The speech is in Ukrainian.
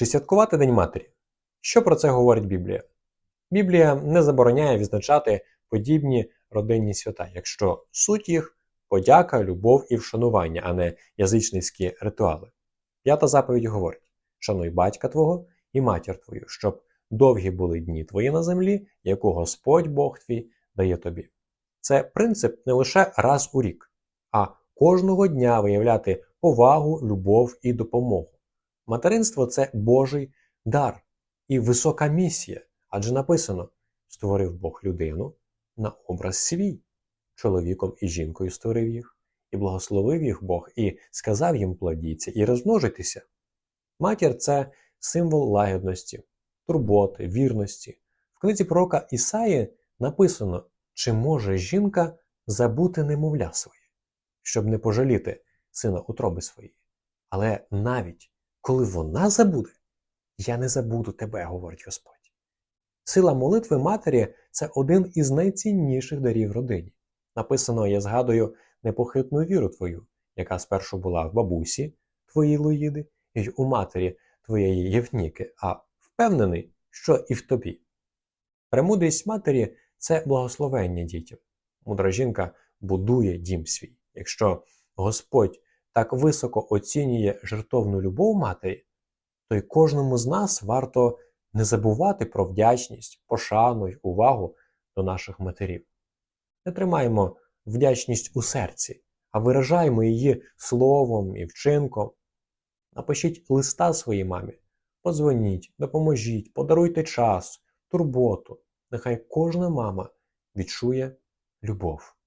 Чи святкувати День Матері? Що про це говорить Біблія? Біблія не забороняє відзначати подібні родинні свята, якщо суть їх подяка, любов і вшанування, а не язичницькі ритуали. П'ята заповідь говорить: шануй батька твого і матір твою, щоб довгі були дні твої на землі, яку Господь Бог твій дає тобі. Це принцип не лише раз у рік, а кожного дня виявляти повагу, любов і допомогу. Материнство це Божий дар і висока місія, адже написано: створив Бог людину на образ свій, чоловіком і жінкою створив їх, і благословив їх Бог, і сказав їм плодіться, і розмножитися. Матір це символ лагідності, турботи, вірності. В книзі пророка Ісаї написано, чи може жінка забути немовля своє, щоб не пожаліти сина утроби своєї. Але навіть коли вона забуде, я не забуду тебе, говорить Господь. Сила молитви матері це один із найцінніших дарів родині. Написано, я згадую непохитну віру твою, яка спершу була в бабусі твоїй Луїди, і у матері твоєї Євніки, а впевнений, що і в тобі. Премудрість матері це благословення дітям. Мудра жінка будує дім свій. Якщо Господь так високо оцінює жертовну любов матері, то й кожному з нас варто не забувати про вдячність, пошану й увагу до наших матерів. Не тримаємо вдячність у серці, а виражаємо її словом і вчинком. Напишіть листа своїй мамі, подзвоніть, допоможіть, подаруйте час, турботу. Нехай кожна мама відчує любов.